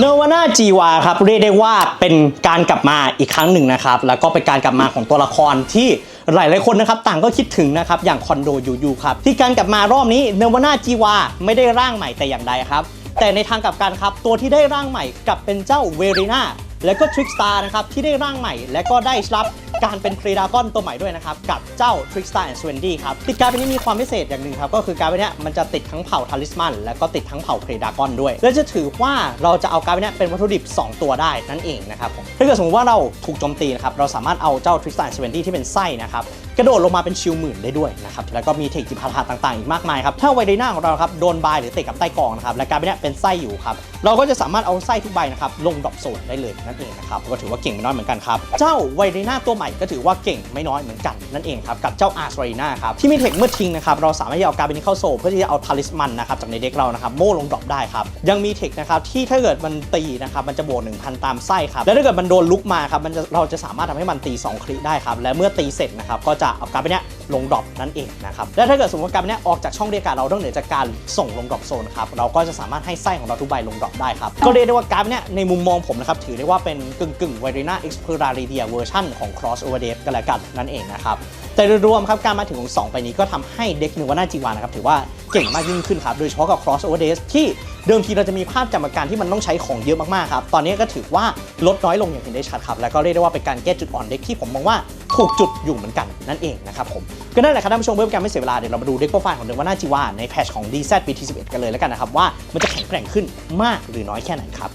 เนวาน่าจีวาครับเรียกได้ว่าเป็นการกลับมาอีกครั้งหนึ่งนะครับ แล้วก็เป็นการกลับมาของตัวละครที่หลายหลายๆคนนะครับต่างก็คิดถึงนะครับอย่างคอนโดยูยูครับที่การกลับมารอบนี้เนวาน่าจีวาไม่ได้ร่างใหม่แต่อย่างใดครับ แต่ในทางกลับกันครับตัวที่ได้ร่างใหม่กลับเป็นเจ้าเวริน่า และก็ทริกสตาร์นะครับที่ได้ร่างใหม่ และก็ได้รับการเป็นครีดากอนตัวใหม่ด้วยนะครับ กับเจ้าทริกสตาร์แอนด์สเวนดี้ครับ ติดการ์ดเป็นนี้มีความพิเศษอย่างหนึ่งครับ ก็คือการ์ดเป็นเนี้ยมันจะติดทั้งเผ่าทาริสมัน และก็ติดทั้งเผ่าครีดากอนด้วย และจะถือว่าเราจะเอาการ์ดเป็นเนี้ยเป็นวัตถุดิบ 2 ตัวได้นั่นเองนะครับผมถ้าเกิดสมมติว่าเราถูกโจมตีนะครับเราสามารถเอาเจ้าทริกสตาร์แอนด์สเวนดี้ที่เป็นไส้นะครับ กระโดดลงมาเป็นชิลหมื่นได้ด้วยนะครับแล้วก็มีเทคจิพาถาต่างๆอีกมากมายครับถ้าไวเดน่าของเราครับโดนบายหรือเตะกับใต้กองนะครับและการเป็นเนี้ยเป็นไส้อยู่ครับเราก็จะสามารถเอาไส้ทุกใบนะครับลงดรอปโซนได้เลยนั่นเองนะครับก็ถือว่าเก่งไม่น้อยเหมือนกันครับเจ้าไวเดน่าตัวใหม่ก็ถือว่าเก่งไม่น้อยเหมือนกันนั่นเองครับกับเจ้าอาร์สเรน่าครับที่มีเทคเมื่อทิ้งนะครับเราสามารถที่จะเอาการเป็นนี้เข้าโซลเพื่อที่จะเอาทาริสมันนะครับจากในเด็กเรานะครับโม่ลงดรอปได้ครับยังมีเทคนะครับที่ถ้าเกิดมันตีนะครับมันจะบวก1,000 ตามไส้ครับและถ้าเกิดมันโดนลุกมาครับมันจะเราจะสามารถทำให้มันตี2คลิได้ครับและเมื่อตีเสร็จนะครับก็จะเอาการ์ดไปเนี้ยลงดรอปนั่นเองนะครับและถ้าเกิดสมมติว่าการ์ดเป็นเนี้ยออกจากช่องเรียกการเราต้องเหนือจากการส่งลงดรอปโซนครับเราก็จะสามารถให้ไส้ของเราทุกใบลงดรอปได้ครับก็เรียกได้ว่าการ์ดเนี้ยในมุมมองผมนะครับถือได้ว่าเป็นกึ่งกึ่งไวรีนาเอ็กซ์เพอรารีเดียเวอร์ชันของ Cross Over Death กันแล้วกันนั่นเองนะครับแต่โดยรวมครับการมาถึงของ 2 ไปนี้ก็ทำให้เด็กหนึ่งว่าน่าจีวานะครับถือว่าเก่งมากยิ่งขึ้นครับ โดยเฉพาะกับ Cross Over Days ที่เดิมทีเราจะมีภาพจำการที่มันต้องใช้ของเยอะมากๆครับ ตอนนี้ก็ถือว่าลดน้อยลงอย่างเห็นได้ชัดครับ แล้วก็เรียกได้ว่าเป็นการแก้จุดอ่อนเด็กที่ผมมองว่าถูกจุดอยู่เหมือนกันนั่นเองนะครับผม ก็นั่นแหละครับท่านผู้ชมเพื่อเป็นการไม่เสียเวลา เดี๋ยวเรามาดูเด็กโปรไฟล์ของเดวาน่าจีวาในแพทชของ DZ BT11 กันเลยแล้วกันนะครับว่ามันจะแข็งแกร่งขึ้นมากหรือน้อยแค่ไหนครับ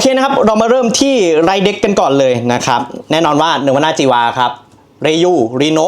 เคนะครับ เรามาเริ่มที่ไรเด็กกันก่อนเลยนะครับ แน่นอนว่าเนวานาจิวาครับ เรยูริโน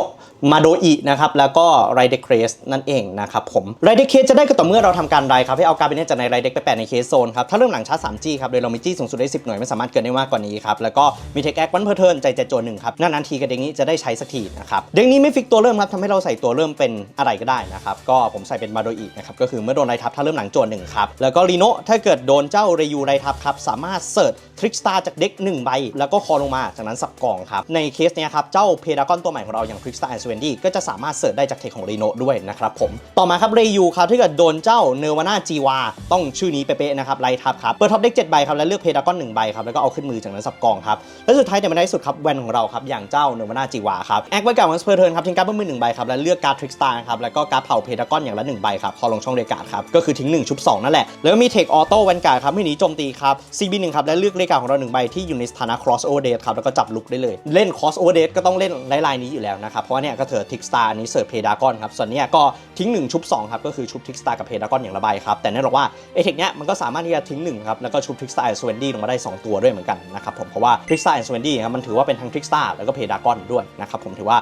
มาโดอินะครับแล้วก็ไรเด็กเคสนั่นเองนะครับผมไรเด็กเคสจะได้ก็ต่อเมื่อเราทำการไรครับให้เอาการเป็นจากในไรเด็กไปแปะในเคสโซนครับถ้าเริ่มหลังชาร์จ 3G ครับโดยเรามีจี้สูงสุดได้ 10 หน่วยไม่สามารถเกินได้มากกว่านี้ครับแล้วก็มีเทคแอควันเพอร์เทิร์นใจเจโจนหนึ่งครับนานๆทีกับเด็กนี้จะได้ใช้สักทีนะครับเด็กนี้ไม่ฟิกตัวเริ่มครับทำให้เราใส่ตัวเริ่มเป็นอะไรก็ได้นะครับก็ผมใส่เป็นมาโดอินะครับก็คือเมื่อโดนไรทับถ้าเริ่มหลังโจนหนึ่งครับแล้วก็รีโนถ้าเกิดโดนเจ้าเรยูไรทับครับสามารถเสิร์ช ทริกสตาร์จากเด็ก1ใบ แล้วก็คอลงมาจากนั้นสับกองครับ ในเคสเนี้ยครับ เจ้าเพดากอนตัวใหม่ของเราอย่างทริกสตาร์แอนด์สเวนดี้ก็จะสามารถเสิร์ชได้จากเทคของรีโนด้วยนะครับผม ต่อมาครับเรยูครับถ้าเกิดโดนเจ้าเนวาน่าจีวาต้องชื่อนี้เป๊ะๆนะครับไล่ทับครับเปิดท็อปเด็ก7ใบครับแล้วเลือกเพดากอน1ใบครับแล้วก็เอาขึ้นมือจากนั้นสับกองครับและสุดท้ายแต่ไม่ได้สุดครับแวนของเราครับอย่างเจ้าเนวาน่าจีวาครับแอคไว้กับวันสเปอร์เทิร์นครับทิ้งการ์ดบนมือหนึ่งใบครับแล้วเลือกการ์ดทริกสตาร์ครับแล้วก็การ์ดเผาเพดากอนอย่างละหนึ่งใบครับพอลงช่องเรกาดครับก็คือทิ้งหนึ่งชุบสองนั่นแหละแล้วก็มีเทคออโต้แวนการ์ดครับไม่หนีโจมตีครับ CB 1 ครับและเลือกเลกาของเราหนึ่งใบที่อยู่ในสถานะ cross over date ครับแล้วก็จับลุกได้เลย เล่น cross over date ก็ต้องเล่นไลน์นี้อยู่แล้วนะครับ เพราะว่าเนี่ยก็เถอทิกสตาร์อันี้เสิร์ฟเพดากอนครับส่วนเนี้ยก็ทิ้ง 1 ชุบ2ครับก็คือชุบทิกสตาร์กับเพดากอนอย่างละใบครับแต่แน่นอนว่าไอเทคเนี้ยมันก็สามารถที่จะทิ้ง1ครับแล้วก็ชุบทิกสตาร์สเวนดี้ลงมาได้ 2 ตัวด้วยเหมือนกันนะครับผมเพราะว่าทิกสตาร์สเวนดี้ครับมันถือว่าเป็นทั้งทิกสตาร์แล้วก็เพดากอนด้วยนะครับผมถือว่า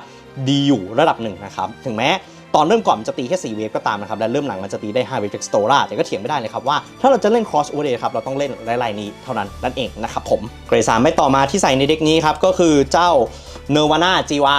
ดีอยู่ระดับหนึ่งนะครับถึงแม้ ตอนเริ่มก่อนมันจะตีแค่4เวฟก็ตามนะครับและเริ่มหลังมันจะตีได้5เวฟจากสโตราแต่ก็เถียงไม่ได้เลยครับว่าถ้าเราจะเล่น cross over ครับเราต้องเล่นไลน์นี้เท่านั้นนั่นเองนะครับผมเกรดสามไม่ต่อมาที่ใส่ในเด็กนี้ครับก็คือเจ้าเนวาน่าจีวา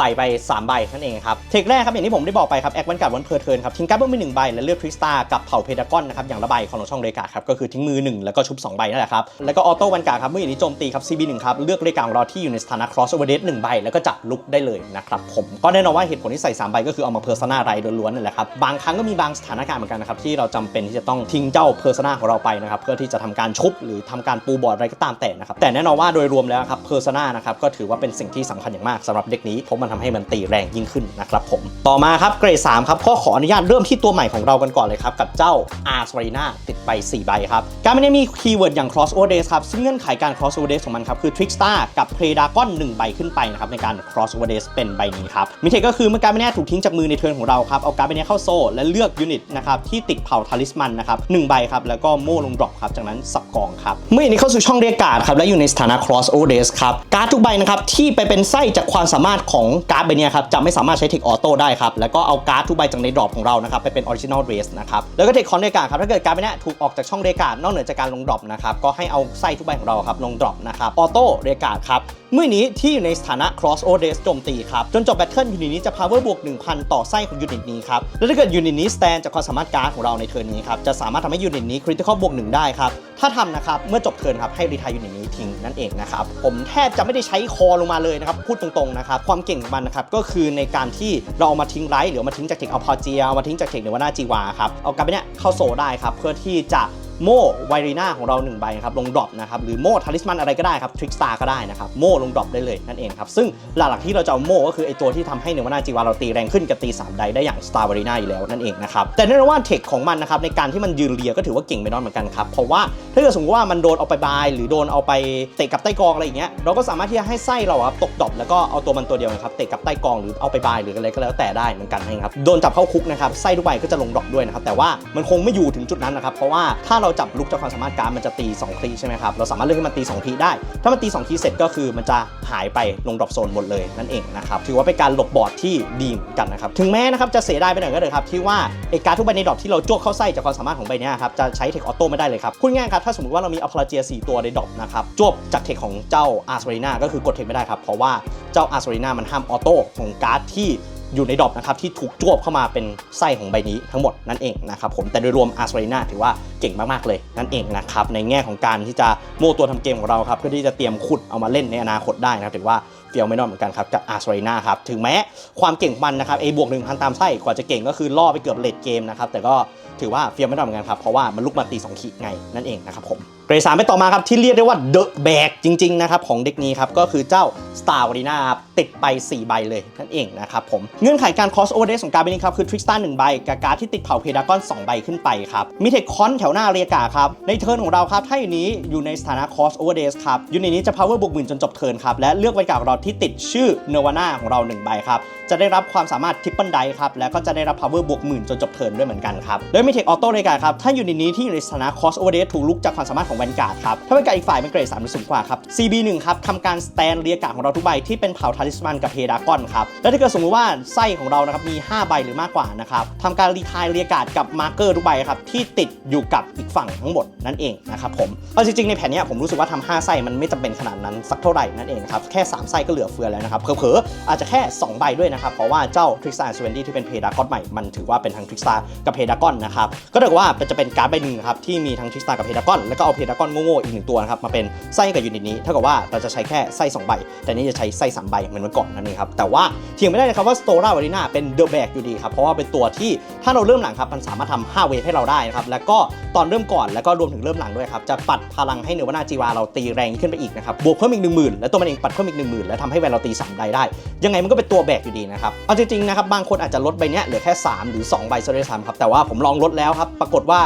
ใส่ไป 3 ใบนั่นเองครับ เทคแรกครับอย่างที่ผมได้บอกไปครับแอควันการ์ดวันเพอร์เทิร์นครับทิ้งการ์ดเพิ่มไปหนึ่งใบและเลือกทริสตากับเผ่าเพดากอนนะครับอย่างละใบของช่องเรกาครับก็คือทิ้งมือ 1 แล้วก็ชุบ 2 ใบนั่นแหละครับแล้วก็ออโต้วันการ์ดครับเมื่ออย่างนี้โจมตีครับ CB 1 ครับเลือกเรกาของเราที่อยู่ในสถานะ cross over death 1ใบแล้วก็จับลุกได้เลยนะครับผมก็แน่นอนว่าเหตุผลที่ใส่3ใบก็คือเอามาเพอร์ซนาไรล้วนๆนั่นแหละครับบางครั้งก็มีบางสถานการณ์เหมือนกันนะครับที่เราจำเป็นที่จะต้องทิ้งเจ้าเพอร์ซนาของเราไปนะครับเพื่อที่จะทำการชุบหรือทำการปูบอร์ดอะไรก็ตามแต่นะครับแต่แน่นอนว่าโดยรวมแล้วครับเพอร์ซนานะครับก็ถือว่าเป็นสิ่งที่สำคัญอย่างมากสำหรับเด็กนี้เพราะมันทำให้มันตีแรงยิ่งขึ้นนะครับผม ต่อมาครับเกรด3ครับข้อขออนุญาตเริ่มที่ตัวใหม่ของเรากันก่อนเลยครับ กับเจ้า R s w a r i n a ติดไป 4 ใบครับ การไม่ได้มีคีย์เวิร์ดอย่าง cross over days ครับ ซึ่งเงื่อนไขการ cross over days ของมันครับ คือ trickstar กับ predagon 1 ใบขึ้นไปนะครับในการ cross over days เป็นใบนี้ครับมิเทคก็คือเมื่อการไม่แน่ถูกทิ้งจากมือในเทิร์นของเราครับเอาการไม่แน่เข้าโซ่และเลือกยูนิตนะครับที่ติดเผ่าทาริสมันนะครับหนึ่งใบครับแล้วก็โม่ลงดรอปครับจากนั้นสับกองครับเมื่ออย่างนี้เข้าสู่ช่องเรียกการ์ดครับและอยู่ในสถานะ cross over days ครับการ์ดทุกใบนะครับที่ไปเป็นไส้จากความสามารถของการ์ดใบเนี้ยครับจะไม่สามารถใช้เทคออโต้ได้ครับแล้วก็เอาการ์ดทุกใบจากในดรอปของเรานะครับไปเป็นออริจินอลเรสนะครับแล้วก็เทคคอนเรกการ์ดครับถ้าเกิดการ์ดใบเนี้ยถูกออกจากช่องเรกการ์ดนอกเหนือจากการลงดรอปนะครับก็ให้เอาไส้ทุกใบของเราครับลงดรอปนะครับออโต้เรกการ์ดครับ เมื่อนี้ที่อยู่ในสถานะ cross o d e s โจมตีครับ จนจบแบทเทิลยูนิตนี้จะ power บวก 1,000 ต่อไส้ของยูนิตนี้ครับ และถ้าเกิดยูนิตนี้ stand จากความสามารถการ์ดของเราในเทิร์นนี้ครับ จะสามารถทำให้ยูนิตนี้ critical บวก 1 ได้ครับ ถ้าทำนะครับ เมื่อจบเทิร์นครับให้รีทายยูนิตนี้ทิ้งนั่นเองนะครับ ผมแทบจะไม่ได้ใช้คอลงมาเลยนะครับ พูดตรงๆนะครับ ความเก่งของมันนะครับก็คือในการที่เราเอามาทิ้งไลท์หรือเอามาทิ้งจากเทคเอาพอเจียเอามาทิ้งจากเทคเนวานาจีวาครับเอาการไปเนี้ยเข้าโซได้ครับเพื่อที่จะ โม่ไวรีนาของเรา1ใบครับลงดรอปนะครับหรือโม่ทาริสมันอะไรก็ได้ครับทริกสตาร์ก็ได้นะครับโม่ลงดรอปได้เลยนั่นเองครับซึ่งหลักๆที่เราจะเอาโม่ก็คือไอตัวที่ทำให้เนวานาจีวาเราตีแรงขึ้นกับตี3ใดได้อย่างสตาร์วารีนาอยู่แล้วนั่นเองนะครับแต่แน่นอนว่าเทคของมันนะครับในการที่มันยืนเรียก็ถือว่าเก่งไม่น้อยเหมือนกันครับเพราะว่าถ้าเกิดสมมติว่ามันโดนเอาไปบายหรือโดนเอาไปเตะกับใต้กองอะไรอย่างเงี้ยเราก็สามารถที่จะให้ไส้เราครับตกดรอปแล้วก็เอาตัวมันตัวเดียวนะครับเตะกับใต้กองหรือเอาไปบายหรืออะไรก็แล้วแต่ได้เหมือนกันนะครับโดนจับเข้าคุกนะครับไส้ทุกใบก็จะลงดรอปด้วยนะครับแต่ว่ามันคงไม่อยู่ถึงจุดนั้นนะครับเพราะว่าถ้าเราจับลุกจากความสามารถการมันจะตี2คลีใช่ไหมครับ เราสามารถเลือกให้มันตี2คลีได้ ถ้ามันตี2คลีเสร็จก็คือมันจะหายไปลงดรอปโซนหมดเลยนั่นเองนะครับ ถือว่าเป็นการหลบบอร์ดที่ดีกันนะครับ ถึงแม้นะครับจะเสียดายไปหน่อยก็เลยครับที่ว่าไอการทุกใบในดรอปที่เราจ้วกเข้าไส้จากความสามารถของใบเนี้ยครับจะใช้เทคออโต้ไม่ได้เลยครับพูดง่ายครับถ้าสมมติว่าเรามีอัลพลาเจีย4ตัวในดรอปนะครับจ้วกจากเทคของเจ้าอาร์สเรนาก็คือกดเทคไม่ได้ครับเพราะว่าเจ้าอาร์สเรนามันห้ามออโต้ของการ์ดที่ อยู่ในดรอปนะครับที่ถูกจวบเข้ามาเป็นไส้ของใบนี้ทั้งหมดนั่นเองนะครับผมแต่โดยรวมอาร์ e ร i นาถือว่าเก่งมากๆเลยนั่นเองนะครับในแง่ของการที่จะโม่ตัวทำเกมของเราครับเพื่อที่จะเตรียมขุดเอามาเล่นในอนาคตได้นะครับถือว่าเฟียวไม่น้อยเหมือนกันครับกับอาร์ e ร i นาครับถึงแม้ความเก่งมันนะครับเอบวกหนึ่งพันตามไส้กว่าจะเก่งก็คือล่อไปเกือบเลดเกมนะครับแต่ก็ถือว่าเฟียวไม่น้อยเหมือนกันครับเพราะว่ามันลุกมาตี2ขีดไงนั่นเองนะครับผม เกรดสามไปต่อมาครับที่เรียกได้ว่าเดอะแบกจริงๆนะครับของเด็กนี้ครับก็คือเจ้า Star w a r i n a ติดไป 4 ใบเลยนั่นเองนะครับผมเงื่อนไขการ cross over deck ของการ์ดใบนี้ครับคือ Trickstar 1ใบกับการ์ดที่ติดเผาเพดากอน2ใบขึ้นไปครับมีเทคคอนแถวหน้าเรียกาครับในเทิร์นของเราครับถ้าอยู่นี้อยู่ในสถานะ cross over deck ครับยูนิตนี้จะ power บวกหมื่นจนจบเทิร์นครับและเลือกไว้กับเราที่ติดชื่อ Nirvana ของเรา1ใบครับ จะได้รับความสามารถ triple die ครับแล้วก็จะได้รับ power บวกหมื่นจนจบเทิร์นด้วยเหมือนกันครับโดยมีเทคออโต้เรียกาครับถ้าอยูนิตนี้ที่อยู่ในสถานะ cross over deck ถูกลุกจากความสามารถของแวนการ์ดครับถ้าแวนการ์ดอีกฝ่ายเป็นเกรด3หรือสูงกว่าครับ CB1 ครับทำการสแตนเรียกาของเราทุกใบที่เป็นเผ่าทาริสมันกับเพดากอนครับและถ้าเกิดสมมติว่าไส้ของเรานะครับมี 5 ใบหรือมากกว่านะครับทำการรีทายเรียกาดกับมาร์เกอร์ทุกใบครับที่ติดอยู่กับอีกฝั่งทั้งหมดนั่นเองนะครับผมเอาจริงๆในแผนนี้ผมรู้สึกว่าทำ5ไส้มันไม่จำเป็นขนาดนั้นสักเท่าไหร่นั่นเองครับแค่ 3 ไส้ก็เหลือเฟือแล้วนะครับเผลอๆอาจจะแค่ 2 ใบด้วยนะครับเพราะว่าเจ้าทริกซ่าสเวนดี้ที่เป็นเพดากอนใหม่มันถือว่าเป็นทั้งทริกซ่ากับเพดากอนนะครับก็เรียกว่าจะเป็นการ์ดใบหนึ่งครับที่มีทั้งทริกซ่ากับเพดากอนแล้วก็เอาเพดากอนโง่ๆอีกหนึ่งตัวนะครับมาเป็นไส้กับยูนิตนี้เท่ากับว่าเราจะใช้แค่ไส้2ใบ แต่นี่จะใช้ไส้3ใบเหมือนเมื่อก่อนนั่นเองครับแต่ว่าเถียงไม่ได้นะครับว่าสโตราวารีน่าเป็นเดอะแบกอยู่ดีครับเพราะว่าเป็นตัวที่ถ้าเราเริ่มหลังครับมันสามารถทำ5เวทให้เราได้นะครับแล้วก็ตอนเริ่มก่อนแล้วก็รวมถึงเริ่มหลังด้วยครับจะปัดพลังให้เนวนาจีวาเราตีแรงขึ้นไปอีกนะครับบวกเพิ่มอีก1 0,000 แล้วตัวมันเองปัดเพิ่มอีก1 0,000 แล้วทำให้แวนเราตี3ได้ได้ ยังไงมันก็เป็นตัวแบกอยู่ดีนะครับ เอาจริงๆนะครับบางคนอาจจะลดใบเนี้ยเหลือแค่ 3 หรือ 2 ใบซะดซัมครับแต่ว่าผมลองลดแล้วครับปรากฏว่า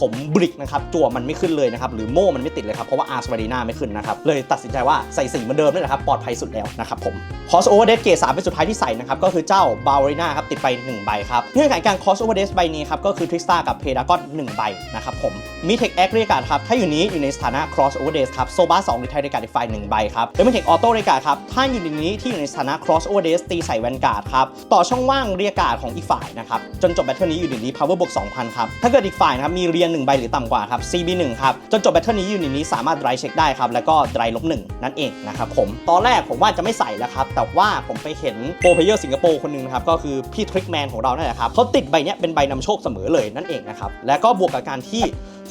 ผมบริกนะครับจั่วมันไม่ขึ้นเลยนะครับหรือโม่มันไม่ติดเลยครับเพราะว่าอาร์สวารีนาไม่ขึ้นนะครับเลยตัดสินใจว่าใส่สีเหมือนเดิมนี่แหละครับปลอดภัยสุดแล้วนะครับผมคอสโอเวอร์เดสเกสามเป็นสุดท้ายที่ใส่นะครับก็คือเจ้าบาวารีนาครับติดไป 1 ใบครับเงื่อนไขการคอสโอเวอร์เดสใบนี้ครับก็คือทริสตากับเพดากอน1ใบนะครับผมมีเทคแอคเรียการครับถ้าอยู่นี้อยู่ในสถานะ cross over days ครับโซบาสองหรือไทยเรียการอีกฝ่ายหนึ่งใบครับแล้วมีเทคออโต้เรียการครับถ้าอยู่ในนี้ที่อยู่ในสถานะ cross over days ตีใส่แวนการ์ดครับต่อช่องว่างเรียการของอีกฝ่ายนะครับจนจบแบทเทิลนี้อยู่ในนี้ power บวก2,000ครับถ้าเกิดอีกฝ่ายนะครับมีเรียน1ใบหรือต่ำกว่าครับ CB1 ครับ จนจบแบทเทิลนี้อยู่ในนี้สามารถไดรเช็คได้ครับ แล้วก็ไดรลบหนึ่งนั่นเองนะครับผม ตอนแรกผมว่าจะไม่ใส่แล้วครับ แต่ว่าผมไปเห็นโปรเพเยอร์สิงคโปร์คนหนึงนะครับ ก็คือพี่ทริกแมนของเรานั่นแหละครับเขาติดใบเนี้ยเป็นใบนำโชคเสมอเลยนั่นเองนะครับแล้วก็บวกกับการที่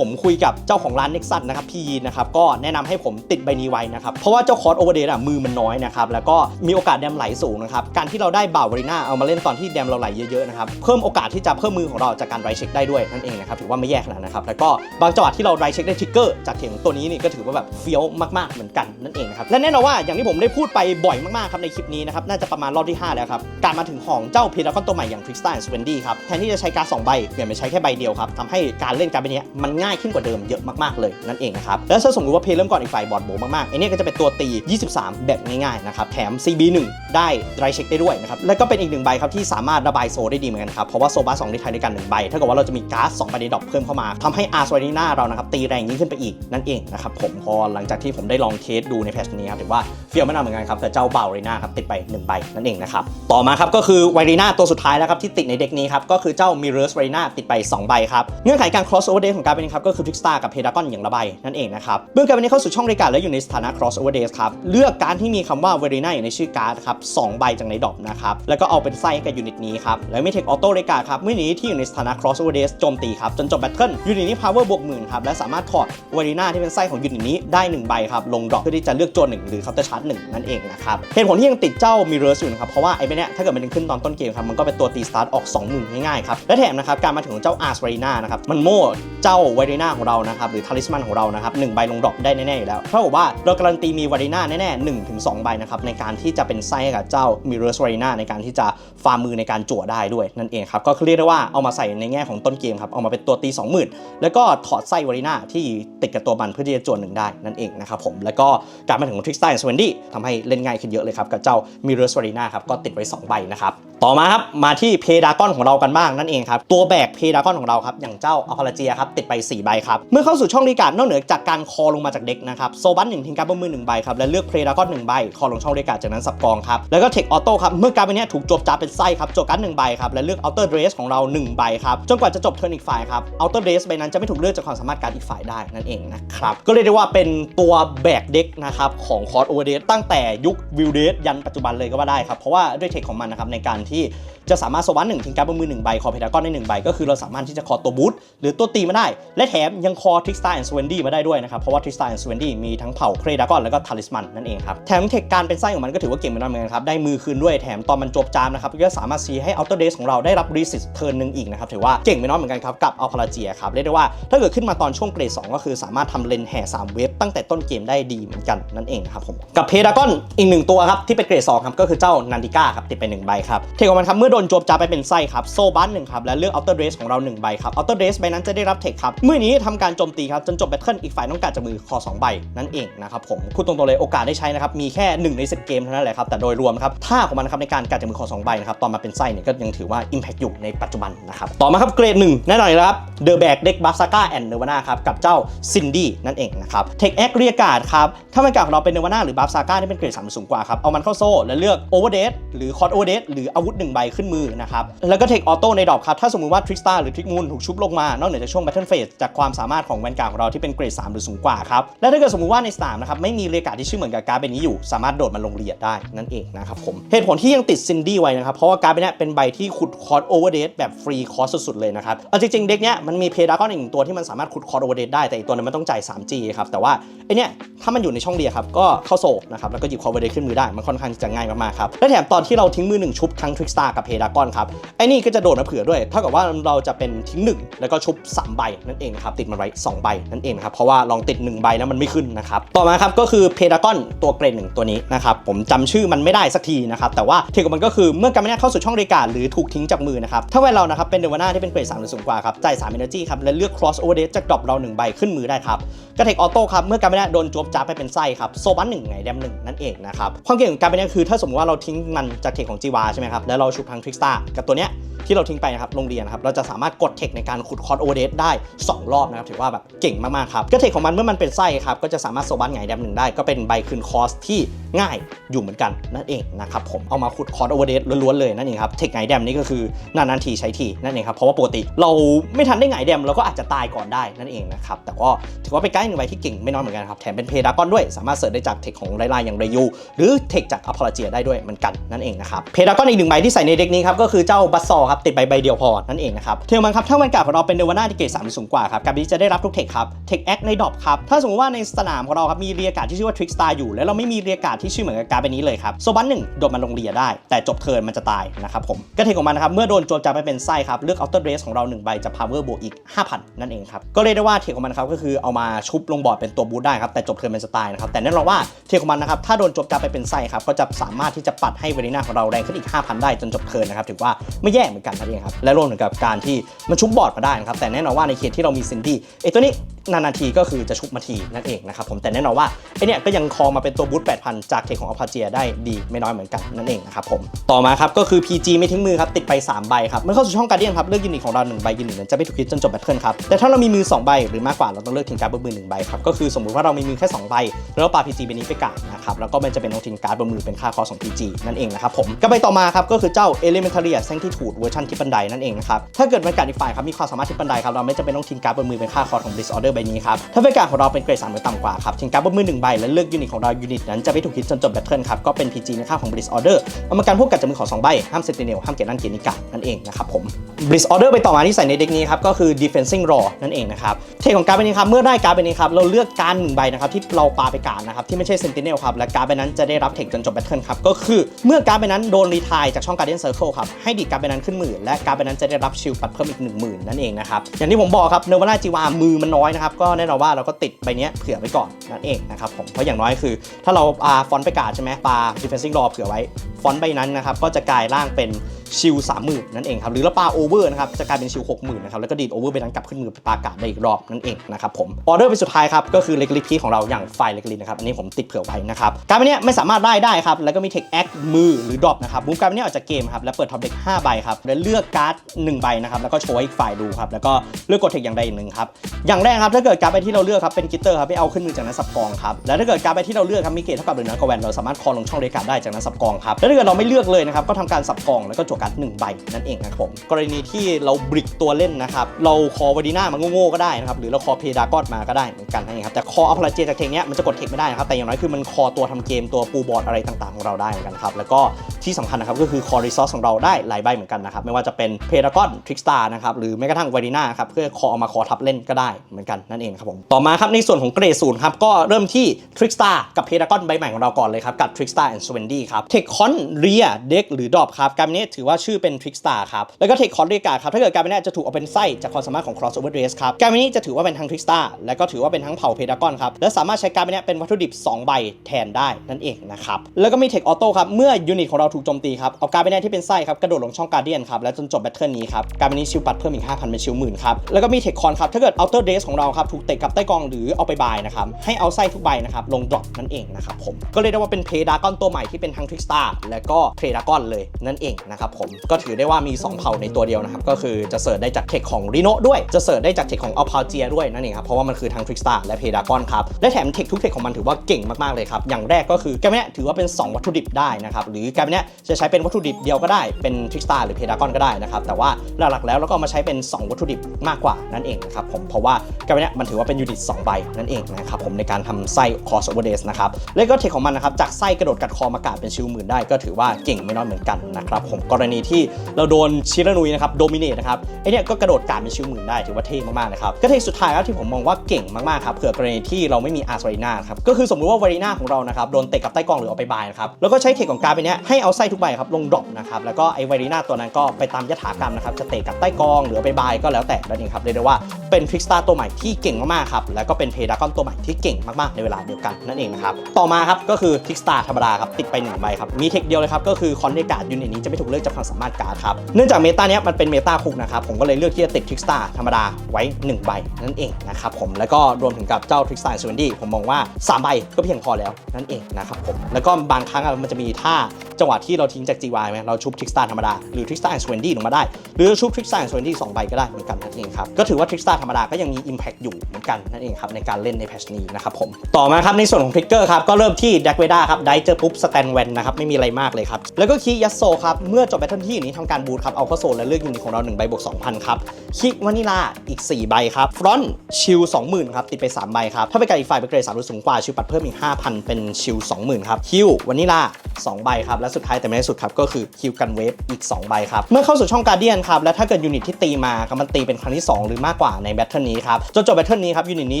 ผมคุยกับเจ้าของร้าน Nexus นะครับพี่ยีนนะครับก็แนะนำให้ผมติดใบนี้ไว้นะครับ เพราะว่าเจ้าคอร์สโอเวอร์เดย์อะมือมันน้อยนะครับแล้วก็มีโอกาสแดมไหลสูงนะครับ การที่เราได้บ่าวารีนาเอามาเล่นตอนที่แดมเราไหลเยอะๆนะครับเพิ่มโอกาสที่จะเพิ่มมือของเราจากการไรเช็คได้ด้วยนั่นเองนะครับถือว่าไม่แย่ขนาดนะครับแล้วก็บางจังหวะที่เราไรเช็คได้ทริกเกอร์จากเถียงตัวนี้นี่ก็ถือว่าแบบเฟี้ยวมากๆเหมือนกันนั่นเองนะครับและแน่นอนว่าอย่างที่ผมได้พูดไปบ่อยมากๆครับในคลิปนี้นะครับน่าจะประมาณรอบที่ห้าแล้วครับการมาถึงของเจ้าเพดากอนตัวใหม่อย่างทริกสตาร์สเวนดี้ครับแทนที่จะใช้การดสองใบเปลี่ยนเป็นใช้แค่ใบเดียวครับทำให้การเล่นการเป็นเนี้ยมันง่ายขึ้นกว่าเดิมเยอะมากๆเลยนั่นเองนะครับแล้วถ้าสมมติว่าเพลเริ่มก่อนอีกฝ่ายบอดโบมากๆไอเนี้ยก็จะเป็นตัวตี 23 แบบง่ายๆนะครับแถม CB1 ได้ไรเช็คได้ด้วยนะครับแล้วก็เป็นอีกหนึ่งใบครับที่สามารถระบายโซได้ดีเหมือนกันครับเพราะว่าโซบา2ได้ไทยด้วยกันหนึ่งใบถ้าเกิดว่าเราจะมีก๊าซ2ใบในดรอปเพิ่มเข้ามาทำให้อาร์สวารีนาเรานะครับตีแรงยิ่งขึ้นไปอีกนั่นเองนะครับผมพอหลังจากที่ผมได้ลองเทสดูในแพทชนี้ครับถือว่าเฟี้ยวไม่นานเหมือนกันครับแต่เจ้าเบาเรน่าครับติดไป1ใบนั่นเองนะครับต่อมาครับก็คือไวรีนาตัวสุดท้ายแล้วครับที่ติดในเด็กนี้ครับก็คือเจ้ามิเรสไวรีนาติดไปสองใบครับเงื่อนไขการ cross over day ของการเป็นครับก็คือทริกสตาร์กับเพดากอนอย่างละใบนั่นเองนะครับเมื่อการเป็นเข้าสู่ช่องรายการและอยู่ในสถานะ cross over days ครับเลือกการที่มีคำว่าเวรีนาอยู่ในชื่อการ์ดครับสองใบจากในดอปนะครับแล้วก็เอาเป็นไส้ให้กับยูนิตนี้ครับแล้วมีเทคออโต้รายการครับเมื่อนี้ที่อยู่ในสถานะ cross over days โจมตีครับจนจบแบทเทิลยูนิตนี้ power บวกหมื่นครับและสามารถถอดเวรีนาที่เป็นไส้ของยูนิตนี้ได้หนึ่งใบครับลงดรอปเพื่อที่จะเลือกโจนหนึ่งหรือ counter charge หนึ่งนั่นเองนะครับเหตุผลที่ยังติดเจ้า mirrors อยู่นะครับเพราะว่าไอ้เนี้ยถ้าเกิดมันดึงขึ้นตอนต้นเกมครับมันก็เป็นตัวตีสตาร์ทออก 20,000ง่ายๆครับและแถมนะครับการมาถึงของเจ้า Ars v e r i n a นานะครับมันโม่เจ้า v e r i n a ของเรานะครับหรือ talisman ของเรานะครับหนึ่งใบลงดรอปได้แน่ๆอยู่แล้วเท่ากับว่าเราการันตีมี v e r i n a แน่ๆ1ถึง2ใบนะครับในการที่จะเป็นไส้กับเจ้า mirrors v e r i n a ในการที่จะฟาร์มมือในการจั่วได้ด้วยนั่นเองครับก็เรียกได้ว่าเอามาใส่ในแง่ของต้นเกมครับเอามาเป็นตัวตี 20,000แล้วก็ถอดไส้ v e r i n a ที่ติดกับตัวมันเพื่อที่จะจั่วหนึ่งได้นั่นเองนะครับผมแล้วก็การมาถึงของ Trickstar and Swendy ทำให้เล่นง่ายขึ้นเยอะเลยครับกับเจ้า Mirrors v e r i n a ครับก็ติดไว้ 2 ใบนะครับต่อมาครับมาที่เพดากอนของเรากันบ้างนั่นเองครับตัวแบกเพดากอนของเราครับอย่างเจ้าอพาลเจียครับติดไป 4 ใบครับเมื่อเข้าสู่ช่องรีการนอกเหนือจากการคอลงมาจากเด็กนะครับโซบันหนึ่งทิ้งการ์ดบนมือหนึ่งใบครับและเลือกเพดากอนหนึ่งใบคอลงช่องรีการจากนั้นสับกองครับแล้วก็เทคออโต้ครับเมื่อการ์ดนี้ถูกจบจาเป็นไส้ครับจบการ์ดหนึ่งใบครับและเลือกอัลเตอร์เดรสของเราหนึ่งใบครับจนกว่าจะจบเทิร์นอีกฝ่ายครับอัลเตอร์เดรสใบนั้นจะไม่ถูกเลือกจากความสามารถการอีกฝ่ายได้นั่นเองนะครับ ก็เรียกได้ว่าเป็นตัวแบกเด็กนะครับของคอร์สโอเวอร์เดตั้งแต่ยุควิลเดสยันปัจจุบันเลยก็ว่าได้ครับเพราะว่าด้วยเทคของมันนะครับในการที่จะสามารถสวัสดหนึ่งทิ้งการ์ดบนมือหนึ่งใบ คอเพดากอนได้หนึ่งใบ ก็คือเราสามารถที่จะคอตัวบูทหรือตัวตีมาได้ และแถมยังคอทริกสตาร์แอนด์สเวนดี้มาได้ด้วยนะครับ เพราะว่าทริกสตาร์แอนด์สเวนดี้มีทั้งเผ่าเพดากอนแล้วก็ทาริสมันนั่นเองครับ แถมเทคการเป็นไส้ของมันก็ถือว่าเก่งเหมือนกันครับ ได้มือคืนด้วยแถมตอนมันจบจามนะครับก็สามารถซีให้อัลเตอร์เดสของเราได้รับรีสิสเทิร์นหนึ่งอีกนะครับถือว่าเก่งไม่น้อยเหมือนกันครับกับอัลพาราเจียครับเรียกได้ว่าถ้าเกิดขึ้นมาตอนช่วงเกรด2ก็คือสามารถทำเลนแห่3เวฟตั้งแต่ต้นเกมได้ดีเหมือนกันนั่นเองนะครับผมกับเพดากอนอีกหนึ่งตัวครับที่เป็นเกรด2ครับก็คือเจ้านันดิก้าครับติดไปหนึ่งใบครับเทคของมันครับเมื่อโดนโจมจาไปเป็นไส้ครับโซบันหนึ่งครับและเลือกอัลเตอร์เดสของเราหนึ่งใบครับอัลเตอร์เดสใบนั้นจะได้รับเทคครับเมื่อนี้ทำการโจมตีครับจนจบแบทเทิลอีกฝ่ายต้องการจากมือคอ2ใบนั่นเองนะครับผมพูดตรงๆเลยโอกาสได้ใช้นะครับมีแค่1ใน10เกมเท่านั้นแหละครับแต่โดยรวมครับท่าของมันครับในการการจากมือคอ2ใบนะครับตอนมาเป็นไส้เนี่ยก็ยังถือว่า Impact อยู่ในปัจจุบันนะครับต่อมาครับเกรดหนึ่งแน่นอนเลยครับเดอะแบกเด็กบาซาก้าแอนด์เนวาน่าครับกับเจ้าซินดี้นั่นเองนะครับเทคแอคเรียกาดครับถ้ามันกาดของเราเป็นเนวาน่าหรือบาซาก้าที่เป็นเกรดสามสูงกว่าครับเอามันเข้าโซ่และเลือกโอเวอร์เดสหรือคอร์ดโอเวอร์เดสหรืออาวุธหนึ่งใบขึ้นมือนะครับแล้วก็เทคออโต้ในดอกครับถ้าสมมติว่าทริกสตาร์หรือทริกมูนถูกชุบลงมานอกเหนือจากช่วงแบทเทิลเฟสจากความสามารถของแวนการ์ของเราที่เป็นเกรด3หรือสูงกว่าครับและถ้าเกิดสมมติว่าในสนามนะครับไม่มีเรียการ์ดที่ชื่อเหมือนกับการ์ดใบนี้อยู่ สามารถโดดมาลงเรียดได้นั่นเองนะครับผมเหตุผลที่ยังติดซินดี้ไว้นะครับเพราะว่าการ์ดใบนี้เป็นใบที่ขุดคอร์ดโอเวอร์เดแบบฟรีคอร์สสุดๆเลยนะครับเอาจริงๆเด็กเนี้ยมันมีเพดากอนอีกหนึ่งตัวที่มันสามารถขุดคอร์ดโอเวอร์เดได้แต่อีกตัวนึงมันต้องจ่าย 3G ครับแต่ว่าไอเนี้ยถ้ามันอยู่ในช่องเรียครับก็เข้าโซนะครับแล้วก็หยิบคอร์ดโอเวอร์เดขึ้นมือได้มันค่อนข้างจะง่ายมากๆครับและแถมตอนที่เราทิ้งมือหนึ่งชุบทั้งทริกสตาร์กับเพดากอนครับไอนี่ก็จะโดดมาเผื่อด้วยเท่ากับว่าเราจะเป็นทิ้งหนึ่งแล้วก็ชุบสามใบนั่นเองครับติดมันไว้2ใบนั่นเองครับเพราะว่าลองติด 1 ใบแล้วมันไม่ขึ้นนะครับต่อมาครับก็คือเพดากอนตัวเกรดหนึ่งตัวนี้นะครับผมจำชื่อมันไม่ได้สักทีนะครับแต่ว่าเทคของมันก็คือเมื่อการไม่ได้เข้าสู่ช่องเรกาหรือถูกทิ้งจากมือนะครับถ้าแวนเรานะครับเป็นเดวาน่าที่เป็นเกรด3หรือสูงกว่าครับจ่าย3 energy ครับและเลือก cross over date จากดรอปเรา1ใบขึ้นมือได้ครับกระเทคออโต้ครับเมื่อการไม่ได้โดนจวบจ้าไปเป็นไส้ครับโซบันหนึ่งไงแดมหนึ่งนั่นเองนะครับความเก่งของการเป็นนี้คือ ถ้าสมมติว่าเราทิ้งมันจากเทคของจีวาใช่ไหมครับแล้วเราชุบทางทริกสตาร์กับตัวเนี้ยที่เราทิ้งไปนะครับโรงเรียนนะครับเราจะสามารถกดเทคในการขุดคอร์ดโอเวอร์เดได้ 2 รอบนะครับถือว่าแบบเก่งมากๆครับก็เทคของมันเมื่อมันเป็นไส้ครับก็จะสามารถโซบันไงแดมหนึ่งได้ก็เป็นใบคืนคอสที่ง่ายอยู่เหมือนกันนั่นเองนะครับผมเอามาขุดคอร์ดโอเวอร์เดล้วนๆเลยนั่นเองครับเทคไงแดมนี่ก็คือนานๆทีใช้ทีนั่นเองครับเพราะว่าปกติเราไม่ทันได้ไงแดมเราก็อาจจะตายก่อนได้นั่นเองนะครับ แต่ก็ถือว่าเป็นไกด์หนึ่งใบที่เก่งไม่น้อยเหมือนกันครับ แถมเป็นเพดากอนด้วย สามารถเสิร์ชได้จากเทคของไลายๆอย่างเรยู หรือเทคจากอพอลเจียได้ด้วยเหมือนกันนั่นเองนะครับ เพดากอนอีกหนึ่งใบที่ใส่ในเด็กนี้ครับ ก็คือเจ้าบัสซอครับ ติดใบใบเดียวพอ นั่นเองนะครับ เทลมันครับ ถ้าวันกาของเราเป็นเดวาน่าที่เกรดสามสูงกว่าครับการนี้จะได้รับทุกเทคครับ เทคแอคในดอปครับ ถ้าสมมติว่าในสนามของเราครับ มีเรียการ์ดที่ชื่อว่าทริกสตาร์อยู่ แล้วเราไม่มีเรียการ์ดที่ชื่อเหมือนกับการ์ดใบนี้เลยครับโซบันหนึ่งโดดมาลงเรียได้ แต่จบเทิร์นมันจะตายนะครับผมก็เทคของมันนะครับเมื่อโดนโจมจับไปเป็นไส้ครับเลือกเอัลเตอร์เรสของเราหนึ่งใบจะพาวเวอร์บวกอีก5,000 นั่นเองครับ ก็เรียกได้ว่าเทคของมันครับก็คือเอามาชุบลงบอร์ดเป็นตัวบูทได้ครับแต่จบเทิร์นเป็นสไตล์นะครับแต่แน่นอนว่าเทคของมันนะครับถ้าโดนจมจับไปเป็นไส้ครับก็จะสามารถที่จะปัดให้เวริน่าของเราแรงขึ้นอีก 5,000 ได้จนจบเทิร์นนะครับถือว่าไม่แย่เหมือนกันนั่นเองครับและรวมถึงกับการที่มันชุบบอร์ดมาได้นะครับแต่แน่นอนว่าในเคสที่เรามีซินดี้ไอตัวนี้นานๆทีก็คือจะชุบมาทีนั่นเองนะครับผมแต่แน่นอนว่าไอเนี่ยก็ยังคองมาเป็นตัวบูท8,000 จากเทคของอัพาเจียได้ดีไม่น้อยเหมือนกันนั่นเองนะครับผมต่อมาครับก็คือ PG ไม่ทิ้งมือครับติดไป3ใบครับเมื่อเข้าสู่ช่องการเดียนครับเลือกยูนิตของเรา1ใบยูนิตนั้นจะไม่ถูกคิดจนจบแบทเทิลครับ แต่ถ้าเรามีมือ 2 ใบหรือมากกว่าเราต้องเลือกทิ้งการ์ดบนมือ1ใบครับ ก็คือสมมุติว่าเรามีมือแค่ 2 ใบ แล้วเราปา PG ใบนี้ไปกาดนะครับ แล้วก็มันจะเป็นเอาทิ้งการ์ดบนมือเป็นค่าคอสของ PG นั่นเองนะครับผมก็ไปต่อมาครับก็คือเจ้า Elementaria แซงที่ถูดเวอร์ชันที่บันไดนั่นเองนะครับ ถ้าเกิดบรรยากาศอีกฝ่ายครับมีความสามารถที่บันไดครับเราไม่จำเป็นต้องทิ้งการ์ดบนมือเป็นค่าคอของ Bliss Order ใบนี้ครับถ้าบรรยากาศของเราเป็นเกรด3หรือต่ำกว่าครับทิ้งการ์ดบนมือ1ใบและเลือกยูนิตของเรายูนิตนั้นจะไม่ถูกคิดจนจบแบทเทิลครับก็เป็น PG ในค่าของ Bliss Order เอามาการพวกกัดจากมือของสองใบห้ามเซนติเนลห้ามเกตนั่นเกตนิกานั่นเองนะครับผม Bliss Order ไปต่อมาที่ใส่ในเด็กนี้ครับก็คือ d Defensing Raw นั่นเองนะครับเทคของการ์ดใบนี้ครับเมื่อได้การ์ดใบนี้ครับเราเลือกการ์ดหนึ่งใบนะครับที่เราปาไปการดนะครับที่ไม่ใช่ Sentinel ครับและการ์ดใบนั้นจะได้รับเทคจนจบแบทเทิลครับก็คือเมื่อการ์ดใบนั้นโดนรีทายจากช่อง Guardian Circle ครับให้ดีดการ์ดใบนั้นขึ้นหมือและการ์ดใบนั้นจะได้รับชิลปัดเพิ่มอีก 1 0,000 นั่นเองนะครับอย่างที่ผมบอกครับเนวาน่าจีวามือมันน้อยนะครับก็แน่นอนว่าเราก็ติดใบนี้เผื่อไว้ก่อนนั่นเองนะครับผมเพราะอย่างน้อยคือ ถ้าเราปาฟอนต์ไปการ์ดใช่ไหมปา Defensing Raw เผื่อไว้ฟอนต์ใบนั้นนะครับก็จะกลายร่างเป็นชิลสามหมื่นนั่นเองครับหรือเราปาโอเวอร์นะครับจะกลายเป็นชิลหกหมื่นนะครับแล้วก็ดีดโอเวอร์ไปนั้นกลับขึ้นมือปากาดได้อีกรอบนั่นเองนะครับผมออเดอร์เป็นสุดท้ายครับก็คือเล็กลิพีของเราอย่างไฟเล็กลินะครับอันนี้ผมติดเผื่อไว้นะครับการ์ดเนี้ยไม่สามารถได้ได้ครับแล้วก็มีเทคแอคมือหรือดรอปนะครับบูมการ์ดเนี้ยออกจากเกมครับแล้วเปิดท็อปเด็ก5ใบครับแล้วเลือกการ์ด1ใบนะครับแล้วก็โชว์อีกฝ่ายดูครับแล้วก็เลือกกดเทคอย่างใดอย่างหนึ่งครับอย่างแรกครับถ้าเกิดการ์ดใบที่เราเลือกครับเป็นกิตเตอร์ครับไม่เอาขึ้นมือจากนั้นสับกองครับแล้วถ้าเกิดการ์ดใบที่เราเลือกครับมีเกรดเท่ากับหรือน้อยกว่าแวนเราสามารถคอลงช่องเรกาได้จากนั้นสับกองครับแล้วถ้าเกิดเราไม่เลือกเลยนะครับก็ทำการสับกองแล้วก็จวการ์ดหนึ่งใบนั่นเองนะครับผมกรณีที่เราบริกตัวเล่นนะครับเราคอวาดีน่ามาโง่ๆก็ได้นะครับหรือเราคอเพดากอดมาก็ได้เหมือนกันนะครับแต่คออัพลาเจจากเทคเนี้ยมันจะกดเทคไม่ได้นะครับแต่อย่างน้อยคือมันคอตัวทำเกมตัวปูบอร์ดอะไรต่างๆของเราได้เหมือนกันครับแล้วก็ ที่สำคัญนะครับก็คือคอรีซอสของเราได้หลายใบเหมือนกันนะครับไม่ว่าจะเป็นเพดากอนทริกสตาร์นะครับหรือแม้กระทั่งวาดีน่าครับเพื่อคอเอามาคอทับเล่นก็ได้เหมือนกันนั่นเองครับผมต่อมาครับในส่วนของเกรดศูนย์ครับก็เริ่มที่ทริกสตาร์กับเพดากอนใบใหม่ของเราก่อนเลยครับกับทริกสตาร์แอนด์สเวนดี้ครับเทคคอนเรียเด็กหรือดรอปครับการนี้ถือว่าชื่อเป็นทริกสตาร์ครับแล้วก็เทคคอนเรียกาครับถ้าเกิดการนี้จะถูกเอาเป็นไส้จากความสามารถของ crossover dress ครับการนี้จะถือว่าเป็นทั้งทริกสตาร์และก็ถือว่าเป็นทั้งเผ่าเพดากอนครับและสามารถใช้การนี้เป็นวัตถุดิบ 2 ใบแทนได้นั่นเองนะครับแล้วก็มีเทคออโต้ครับเมื่อยูนิตของเราถูกโจมตีครับ เอาการนี้ที่เป็นไส้ครับ กระโดดลงช่องการเดียนครับ และจนจบแบทเทิลนี้ครับ การนี้ชิลปัดเพิ่มอีก 5,000 เป็นชิลหมื่นครับ แล้วก็มีเทคคอนครับ ถ้าเกิด outer dress ของเราครับถูกเตะกับใต้กองหรือเอาไปบายนะครับ ให้เอาไส้ทุกใบนะครับลงดรอปนั่นเองนะครับผม ก็เรียกได้ว่าเป็นเพดากอนตัวใหม่ที่เป็นทั้งทริกสตาร์และก็เพดากอนเลยนั่นเองนะครับผม ก็ถือได้ว่ามี 2 เผ่าในตัวเดียวนะครับ ก็คือจะเสิร์ชได้จากเทคของรีโนด้วย จะเสิร์ชได้จากเทคของอัลพาวเจียด้วยนั่นเองครับ เพราะว่ามันคือทั้งทริกสตาร์และเพดากอนครับ และแถมเทคทุกเทคของมันถือว่าเก่งมากๆเลยครับ อย่างแรกก็คือแกมเนี้ยถือว่าเป็น 2 วัตถุดิบได้นะครับหรือแกมเนยจะใช้เป็นวัตถุดิบเดียวก็ได้เป็นทริกสตาร์หรือเพดากอนก็ได้นะครับแต่ว่าหลักๆแล้วเราก็มาใช้เป็น 2 วัตถุดิบมากกว่านั่นเองนะครับผมเพราะว่าแกมเนี้ยมันถือว่าเป็นยูนิต2ใบนั่นเองนะครับผมในการทำไส้คอสโอเวอร์เดสนะครับแล้วก็เทคของมันนะครับจากไส้กระโดดกัดคอมากาดเป็นชิวหมื่นได้ก็ถือว่าเก่งไม่น้อยเหมือนกันนะครับผมกรณีที่เราโดนชิรานุยนะครับโดมิเนตนะครับไอเนี้ยก็กระโดดกาดเป็นชิวหมื่นได้ถือว่าเท่มากๆนะครับก็เทคสุดท้ายแล้วที่ผมมองว่าเก่งมากๆครับเผื่อกรณีที่เราไม่มีอาร์ซารีนาครับก็คือสมมุติว่าวารีนาของเรานะครับโดนเตะกับใต้กองหรือเอาไปบายนะครับแล้วก็ใช้เทคของการไปเนี้ยให้เอาไส้ทุกใบครับลงดรอปนะครับแล้วก็ไอไวรีนาตัวนั้นก็ไปตามยถากรรมนะครับจะเตะกับใต้กองหรือไปบายก็แล้วแต่นั่นเองครับเรียกได้ว่าเป็นทริกสตาร์ตัวใหม่ที่เก่งมากๆครับแล้วก็เป็นเพดากอนตัวใหม่ที่เก่งมากๆในเวลาเดียวกันนั่นเองนะครับต่อมาครับก็คือทริกสตาร์ธรรมดาครับติดไปหนึ่งใบครับมีเทคเดียวเลยครับก็คือคอนเดกาดยูนิตนี้จะไม่ถูกเลือกจากความสามารถการ์ดครับเนื่องจากเมตาเนี้ยมันเป็นเมตาคุกนะครับผมก็เลยเลือกที่จะติดทริกสตาร์ธรรมดาไว้หนึ่งใบนั่นเองนะครับผมแล้วก็รวมถึงกับเจ้าทริกสตาร์สวนดี้ผมมองว่าสามใบก็เพียงพอแล้วนั่นเองนะครับผมแล้วก็บางครั้งมันจะมีท่า จังหวะที่เราทิ้งจาก GY ไหมเราชุบทริกสตาร์ธรรมดา หรือทริกสตาร์สวนดี้ลงมาได้ หรือชุบทริกสตาร์สวนดี้สองใบก็ได้เหมือนกันนั่นเองครับก็ถือว่าทริกสตาร์ธรรมดาก็ยังมี Impact อยู่เหมือนกันนั่นเองครับในการเล่นในแพชนี้นะครับผมต่อมาครับในส่วนของทริกเกอร์ครับก็เริ่มที่ดักเวด้าครับได้เจอปุ๊บสแตนแวนนะครับไม่มีอะไรมากเลยครับแล้วก็คียัสโซครับเมื่อจบแบทเทิลที่อยู่นี้ทำการบูทครับเอาเข้าโซนและเลือกยูนิตของเรา1ใบบวก2,000ครับคิกวานิลาอีก 4 ใบครับฟรอนต์ชิล20,000ครับติดไป 3 ใบครับถ้าเป็นการอีกฝ่ายเป็นเกรด3หรือสูงกว่าชิลปัดเพิ่มอีก5,000เป็นชิล20,000ครับคิววานิลา2ใบครับและสุดท้ายแต่ไม่ได้สุดครับก็คือคิวกันเวฟอีก 2 ใบครับ เมื่อเข้าสู่ช่องการเดียนครับและถ้าเกิดยูนิตที่ตีมาครับมันตีเป็นครั้งที่ 2 หรือมากกว่าในแบทเทิลนี้ครับจนจบแบทเทิลนี้ครับยูนิตนี้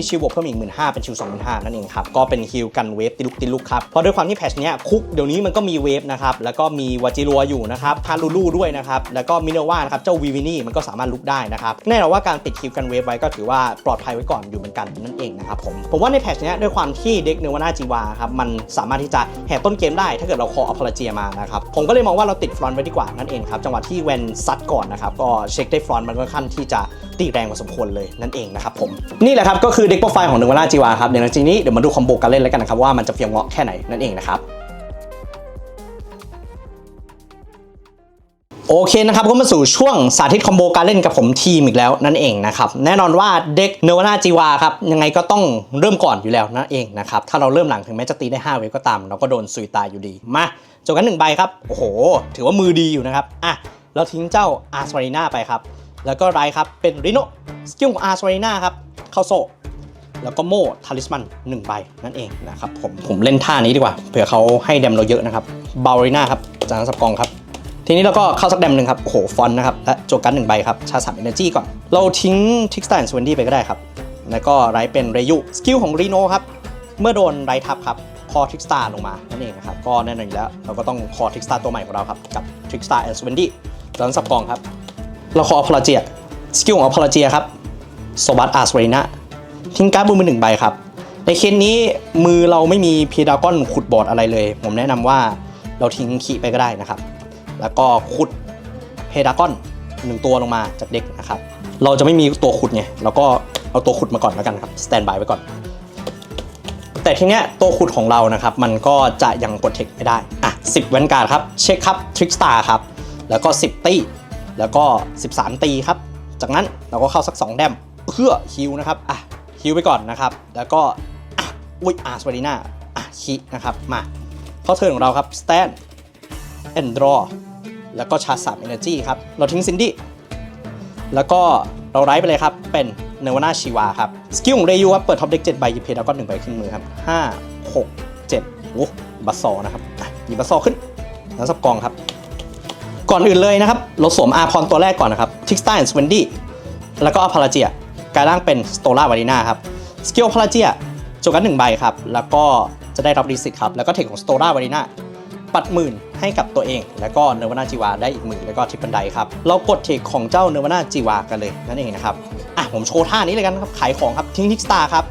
ชิลบวกเพิ่มอีก15,000เป็นชิล25,000นั่นเองครับก็เป็นคิวกันเวฟติลุกติลุกครับเพราะด้วยความที่แพชเนี้ยคุกเดี๋ยวนี้มันก็มีเวฟนะครับแล้วก็มีวาจิรัวอยู่นะครับฮารูลูด้วยนะครับแล้วก็มิเนว่านะครับเจ้าวีวินี่มันก็สามารถลุกได้นะครับแน่นอนว่าการติดคิวกันเวฟไว้ก็ถือว่าปลอดภัยไว้ก่อนอยู่เหมือนกันนั่นเองนะครับผมผมว่าในแพชเนี้ยด้วยความที่เด็กเนวาน่าจีวาครับมันสามารถที่จะแห่ต้นเกมได้ถ้าเกิดเราคออพพลาเจียมานะครับ ผมก็เลยมองว่าเราติดฟรอนต์ไว้ดีกว่านั่นเองครับ จังหวะที่แวนซัดก่อนนะครับ ก็เช็คได้ฟรอนต์มันค่อนข้างที่จะตีแรงพอสมควรเลยนั่นเองนะครับผม นี่แหละครับก็คือเด็กโปรไฟล์ของหนึ่งวันล่าจีวาครับเดี๋ยวหลังจากนี้เดี๋ยวมาดูคอมโบการเล่นแล้วกันนะครับว่ามันจะเพียงเหมาะแค่ไหนนั่นเองนะครับ โอเคนะครับก็มาสู่ช่วงสาธิตคอมโบการเล่นกับผมทีมอีกแล้วนั่นเองนะครับแน่นอนว่าเด็กเนวานาจีวาครับยังไงก็ต้องเริ่มก่อนอยู่แล้วนั่นเองนะครับถ้าเราเริ่มหลังถึงแม้จะตีได้ 5 เวฟก็ตาม เราก็โดนซุยตายอยู่ดี มาจบกันหนึ่งใบครับ โอ้โห ถือว่ามือดีอยู่นะครับอะเราทิ้งเจ้าอาร์สวารีนาไปครับ แล้วก็ไรครับเป็นริโนสกิลของอาร์สวารีนาครับเข้าโซแล้วก็โม่ทาริสมัน1ใบนั่นเองนะครับผมผมเล่นท่านี้ดีกว่าเผื่อเขาให้แดมเราเยอะนะครับบาริน่าครับจากนั้นสับกองครับ ทีนี้เราก็เข้าสักแดมหนึ่งครับโอ้โหฟอนต์นะครับและโจกันหนึ่งใบครับชาร์จสามเอเนจีก่อน เราทิ้งทิกสแตาร์สวนดี้ไปก็ได้ครับ แล้วก็ไรเป็นเรยุสกิลของรีโนครับเมื่อโดนไรทับครับคอทริกสตาร์ลงมานั่นเองนะครับก็แน่นอนอยู่แล้วเราก็ต้องคอทริกสตาร์ตัวใหม่ของเราครับกับทริกสตาร์แอนด์สวนดี้จากนั้นสับกองครับ เราคออพลาเจียสกิลของอพลาเจียครับโซบัตอาร์สเวนะทิ้งการ์ดบนมือหนึ่งใบครับในเคสนี้มือเราไม่มีพีดากอนขุดบอร์ดอะไรเลย ผมแนะนำว่าเราทิ้งขีไปก็ได้นะครับ แล้วก็ขุดเพดากอนหนึ่งตัวลงมาจากเด็กนะครับ เราจะไม่มีตัวขุดไงเราก็เอาตัวขุดมาก่อนแล้วกันครับสแตนบายไว้ก่อน แต่ทีเนี้ยตัวขุดของเรานะครับ มันก็จะยังกดเทคไม่ได้อะ10แวนการ์ดครับเช็คครับทริกสตาร์ครับ แล้วก็ 10 ตีแล้วก็ 13 ตีครับ จากนั้นเราก็เข้าสัก 2 แดมเพื่อฮิวนะครับอะฮิวไปก่อนนะครับ แล้วก็อะอุ้ยอาร์สวารีนาอะคีนะครับมาเข้าเทิร์นของเราครับสแตนแอนดรอ แล้วก็ชาร์จ3 Energy ครับ เราทิ้งซินดี้แล้วก็เราไร้ไปเลยครับ เป็นเนวาน่าชีวาครับ สกิลของเรยูครับ เปิดท็อปเด็ก7ใบหยิบเพดแล้วก็1ใบขึ้นมือครับ 5 6 7โอ้บัสซอนะครับหยิบบัสซอขึ้น แล้วสับกองครับ ก่อนอื่นเลยนะครับ เราสวมอาพรตัวแรกก่อนนะครับทิกสตาร์แอนด์สเวนดี้แล้วก็อพาราเจียกลายร่างเป็นสโตล่าวารีน่าครับสกิลพาราเจียจกันหนึ่งใบครับ แล้วก็จะได้รับรีสิตครับ แล้วก็เทคของสโตล่าวารีน่า ปัดหมื่นให้กับตัวเอง แล้วก็เนวนาจีวาได้อีกหมื่นแล้วก็ทิปบันไดครับ เรากดเทคของเจ้าเนวนาจีวากันเลยนั่นเองนะครับ อะผมโชว์ท่านี้เลยกันครับ ขายของครับทิ้งทิกสตาร์ครับ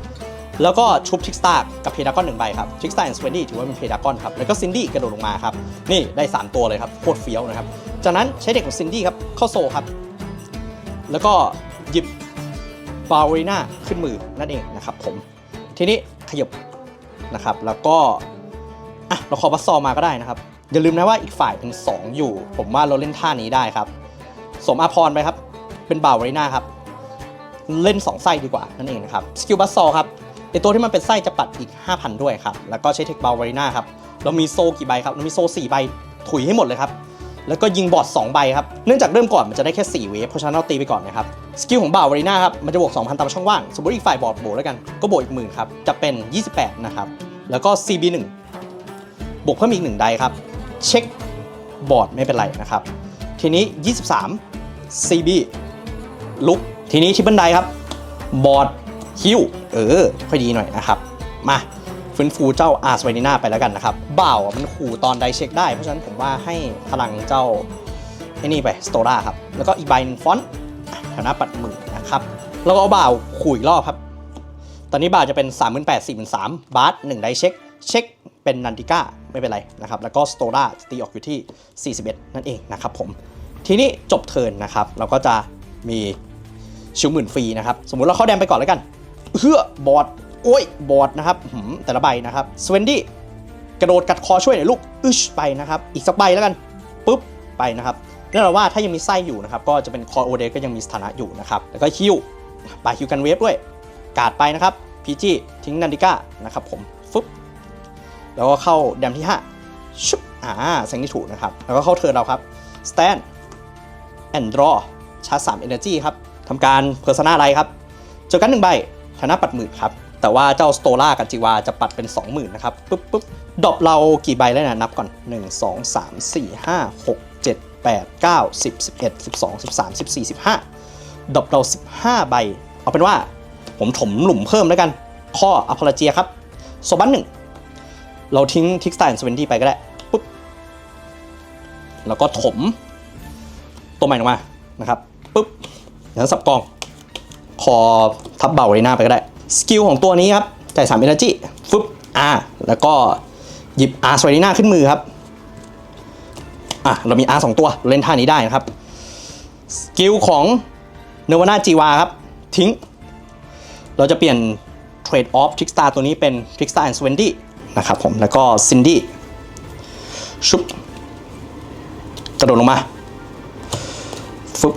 แล้วก็ชุบทิกสตาร์กับเพดากอนหนึ่งใบครับทิกสตาร์แอนด์สเวนดี้ถือว่าเป็นเพดากอนครับ แล้วก็ซินดี้กระโดดลงมาครับ นี่ได้ 3 ตัวเลยครับ โคตรเฟี้ยวนะครับ จากนั้นใช้เด็กของซินดี้ครับเข้าโซครับ แล้วก็หยิบบารีนาขึ้นมือนั่นเองนะครับผม ทีนี้ขยับนะครับ แล้วก็ อะเราขอบัสซอมาก็ได้นะครับ อย่าลืมนะว่าอีกฝ่ายเป็น 2 อยู่ ผมว่าเราเล่นท่านี้ได้ครับ สมอาพรไปครับ เป็นบ่าวไรน่าครับ เล่น 2 ไส้ดีกว่านั่นเองนะครับ สกิลบัสซอครับไอตัวที่มันเป็นไส้จะปัดอีก 5,000 ด้วยครับ แล้วก็ใช้เทคบาวไรน่าครับ เรามีโซกี่ใบครับ เรามีโซ4ใบ ถุยให้หมดเลยครับ แล้วก็ยิงบอด2ใบครับ เนื่องจากเริ่มก่อนมันจะได้แค่4เวฟ เพราะฉะนั้นเราตีไปก่อนนะครับ สกิลของบ่าววรีนาครับ มันจะบวก2,000ตามช่องว่าง สมมติอีกฝ่ายบอดโบแล้วกัน ก็บวกอีกหมื่นครับ จะเป็น 28 นะครับ แล้วก็ CB1 บวกเพิ่มอีก1ได้ครับ เช็คบอร์ดไม่เป็นไรนะครับ ทีนี้ 23 CB ลุก ทีนี้ที่บันไดครับ บอร์ดฮิวเออ ค่อยดีหน่อยนะครับ มาฟื้นฟูเจ้าอาร์สไวนิน่าไปแล้วกันนะครับบ่าวมันขู่ตอนไดเช็คได้ เพราะฉะนั้นผมว่าให้พลังเจ้าไอ้นี่ไปสโตราครับ แล้วก็อีกใบนึงฟอนต์อะแถวหน้าปัดมื่นะครับ แล้วก็เอาบ่าวขู่อีกรอบครับ ตอนนี้บ่าวจะเป็น 3 8 0 0 0 4 3 0 0 0บาท1ไดเช็ค เช็คเป็นนันติก้า ไม่เป็นไรนะครับ แล้วก็สโตราตีออกอยู่ที่ 41 นั่นเองนะครับผม ทีนี้จบเทิร์นนะครับ เราก็จะมีชิวหมื่นฟรีนะครับ สมมุติเราเข้าแดมไปก่อนแล้วกันเพื่อบอดโอ้ยบอดนะครับหืมแต่ละใบนะครับสเวนดี้กระโดดกัดคอช่วยหน่อยลูกอึชไปนะครับ อีกสักใบแล้วกันปุ๊บไปนะครับแน่นอนว่าถ้ายังมีไส้อยู่นะครับ ก็จะเป็นคอโอเดก็ยังมีสถานะอยู่นะครับ แล้วก็ฮิวปาฮิวกันเวฟด้วย กาดไปนะครับพีจีทิ้งนันดิก้านะครับผม แล้วก็เข้าแดมที่5ชุบอ่าแซงที่ถูกนะครับ แล้วก็เข้าเทิร์นเราครับสแตนแอนดรอชาร์จ3 Energy ครับทำการเพอร์ซนาไลครับเจอกันหนึ่งใบชนะปัดหมื่นครับ แต่ว่าเจ้าสโตล่ากับจิวาจะปัดเป็น 20,000นะครับปุ๊บปุ๊บดอปเรากี่ใบแล้วนะนับก่อน 1 2 3 4 5 6 7 8 9 10 11 12 13 14 15ดอปเรา 15 ใบ เอาเป็นว่าผมถมหลุมเพิ่มแล้วกัน ข้ออพาราเจียครับโซบันหนึ่ง เราทิ้งทิกสไตน์สเวนดี้ไปก็ได้ปุ๊บแล้วก็ถม ตัวใหม่ออกมานะครับปุ๊บแล้วสับกอง คอทับเบาเลยหน้าไปก็ได้ สกิลของตัวนี้ครับจ่าย3 Energy ฟึบอ่าแล้วก็หยิบอาร์สไวดีนาขึ้นมือครับอะเรามี R สองตัวเล่นท่านี้ได้นะครับ สกิลของเนวาน่าจีวาครับ ทิ้ง เราจะเปลี่ยนเทรดออฟทริกสตาร์ตัวนี้เป็นทริกสตาร์แอนด์สเวนดี้ นะครับผม แล้วก็ซินดี้ชุบกระโดดลงมาฟึบ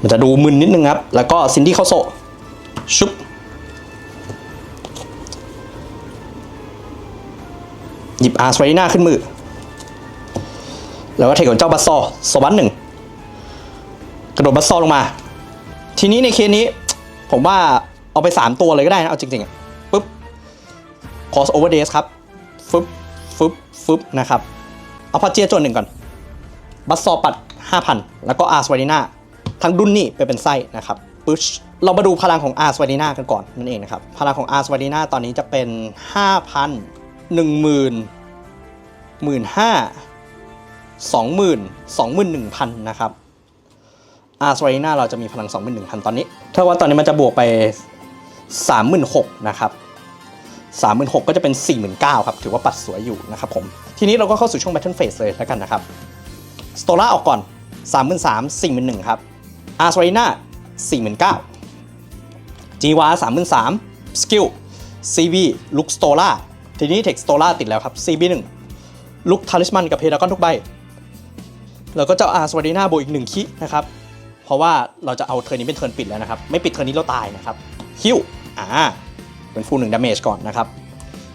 มันจะดูมึนนิดนึงครับ แล้วก็ซินดี้เข้าโซชุบหยิบอาร์สไว้หน้าขึ้นมือ แล้วก็เทคของเจ้าบัสซอสวัสดหนึ่งกระโดดบัสซอลงมา ทีนี้ในเคสนี้ผมว่า เอาไป 3 ตัวเลยก็ได้นะ เอาจริงๆอะปุ๊บ cross over days ครับฟึบฟึบฟึบนะครับ เอาพัเจียจนหนึ่งก่อน บัสซอปัด 5,000 แล้วก็อาร์สไวดิน่าทั้งดุนนี่ไปเป็นไส้นะครับปึ๊ชเรามาดูพลังของอาร์สไวดิน่ากันก่อนนั่นเองนะครับ พลังของอาร์สไวดิน่าตอนนี้จะเป็น 5,000 10,000 15,000 20,000 21,000 นะครับอาร์สไวดิน่าเราจะมีพลัง 21,000 ตอนนี้ ถ้าว่าตอนนี้มันจะบวกไป 36,000นะครับ36,000ก็จะเป็น 49,000ครับถือว่าปัดสวยอยู่นะครับผมทีนี้เราก็เข้าสู่ช่วง Battle Phase เลยแล้วกันนะครับสโตล่าออกก่อน 33,000 41,000ครับอาร์สไวน่า49,000จีวา33,000สกิล CB ลุกสโตล่าทีนี้เทคสโตล่าติดแล้วครับ CB 1ลุกทาริสมันกับเพดากอนทุกใบแล้วก็เจ้าอาร์สวาดีนาโบวกอีก1คินะครับเพราะว่าเราจะเอาเทิร์นนี้เป็นเทิร์นปิดแล้วนะครับ ไม่ปิดเทิร์นนี้เราตายนะครับ คิวอ่าเป็นฟูลหนึ่งดาเมจก่อนนะครับ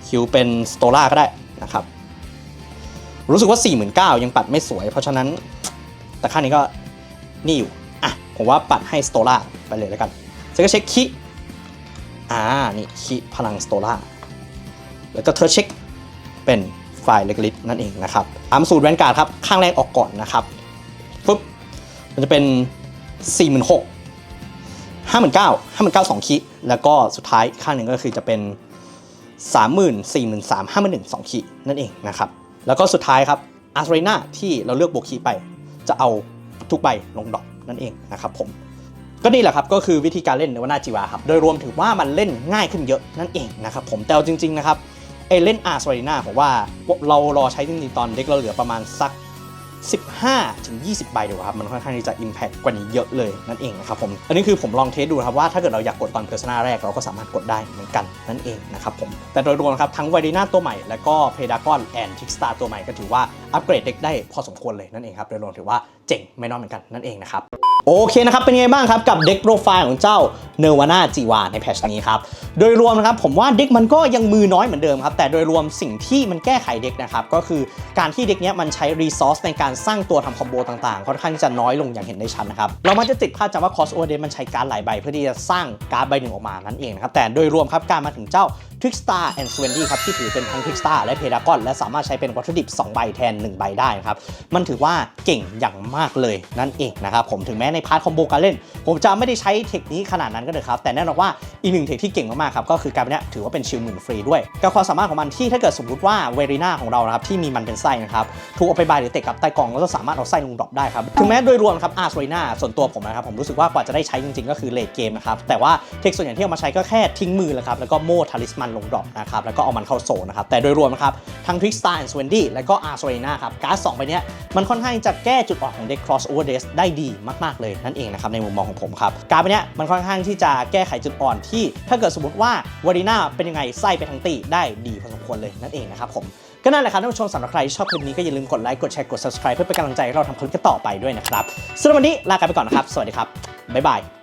คิวเป็นสโตล่าก็ได้นะครับ รู้สึกว่า 49,000ยังปัดไม่สวย เพราะฉะนั้นแต่ค่านี้ก็นี่อยู่อะผมว่าปัดให้สโตล่าไปเลยแล้วกันเซก็เช็คคิอ่านี่คิพลังสโตล่าแล้วก็เธอเช็คเป็นไฟล์เล็กลิสนั่นเองนะครับตามสูตรแวนการ์ดครับ ข้างแรกออกก่อนนะครับฟึบมันจะเป็น 46,000 59,000 59,000 2คิแล้วก็สุดท้ายข้างหนึ่งก็คือจะเป็น30,000 43,000 51,000 2คินั่นเองนะครับ แล้วก็สุดท้ายครับอาร์เรนาที่เราเลือกโบวกคีไป จะเอาทุกใบลงดอกนั่นเองนะครับผมก็นี่แหละครับก็คือวิธีการเล่นในวานาจิวาครับ โดยรวมถือว่ามันเล่นง่ายขึ้นเยอะนั่นเองนะครับผมแต่จริงๆนะครับไอเล่นอาร์เรนาผมว่าเรารอใช้จริงๆตอนเด็กเราเหลือประมาณสัก 15 ถึง 20 ใบดีกว่าครับ มันค่อนข้างที่จะ Impact กว่านี้เยอะเลยนั่นเองนะครับผม อันนี้คือผมลองเทสดูนะครับว่าถ้าเกิดเราอยากกดตอนเพอร์ซนาแรกเราก็สามารถกดได้เหมือนกันนั่นเองนะครับผม แต่โดยรวมครับทั้งไวดีนาตัวใหม่ และก็เพดากอนแอนทิกสตาร์ตัวใหม่ก็ถือว่าอัปเกรดเด็กได้พอสมควรเลยนั่นเองครับโดยรวมถือว่าเจ๋งไม่น้อยเหมือนกันนั่นเองนะครับ โอเคนะครับ เป็นไงบ้างครับ กับเด็กโปรไฟล์ของเจ้าเนวาน่าจีวาในแพทชนี้ครับ โดยรวมนะครับผมว่าเด็กมันก็ยังมือน้อยเหมือนเดิมครับ แต่โดยรวมสิ่งที่มันแก้ไขเด็กนะครับ ก็คือการที่เด็กเนี้ยมันใช้รีซอสในการสร้างตัวทำคอมโบต่างๆ ค่อนข้างจะน้อยลงอย่างเห็นได้ชัดนะครับ เรามันจะติดภาพจำว่าคอสโอเดมันใช้การหลายใบ เพื่อที่จะสร้างการ์ดใบหนึ่งออกมานั่นเองนะครับแต่โดยรวมครับการมาถึงเจ้า Trickstar and s w e n d y ครับที่ถือเป็นทั้ง Trickstar และ p e d a g o n และสามารถใช้เป็นวัตถุดิบ 2 ใบแทน 1 ใบได้ครับ มันถือว่าเก่งอย่างมากเลยนั่นเองนะครับผมถึงแม้ในพาร์ทคอมโบการเล่น ผมจะไม่ได้ใช้เทคนี้ขนาดนั้นก็เลยครับ แต่แน่นอนว่าอีกหนึ่งเทคที่เก่งมากๆครับก็คือการเนี้ยถือว่าเป็นชิลหมื่นฟรีด้วยกับความสามารถของมันที่ถ้าเกิดสมมติว่าเวรีนาของเรานะครับที่มีมันเป็นไส้นะครับถูกเอาไปบายหรือเตะกับใต้กล่องก็จะสามารถเอาไส้ลงดรอปได้ครับถึงแม้โดยรวมครับอาร์สเวนาส่วนตัวผมนะครับผมรู้สึกว่ากว่าจะได้ใช้จริงๆ ก็คือเลดเกมนะครับแต่ว่าเทคส่วนใหญ่ที่เอามาใช้ก็แค่ทิ้งมือแล้วครับแล้วก็โม่ทาริสมันลงดรอปนะครับแล้วก็เอามันเข้าโซนนะครับแต่โดยรวมนะครับทั้ง Trickstar and s w e n d y และก็ a r s e r e n a ครับการ์ดสองใบเนี้ยมันค่อนข้างจะแก้จุดอ่อนของเด็ก Cross Over Days ได้ดีมากๆเลยนั่นเองนะครับในมุมมองของผมครับการ์ดใบเนี้ยมันค่อนข้างที่จะแก้ไขจุดอ่อนที่ ถ้าเกิดสมมติว่าวารีนาเป็นยังไงไส้ไปทั้งตีได้ดีพอสมควรเลยนั่นเองนะครับผมก็นั่นแหละครับท่านผู้ชมสำหรับใครที่ชอบคลิปนี้ก็อย่าลืมกดไลค์กดแชร์กด subscribe เพื่อเป็นกำลังใจให้เราทำคลิปกันต่อไปด้วยนะครับสำหรับวันนี้ลากันไปก่อนนะครับ สวัสดีครับบ๊ายบาย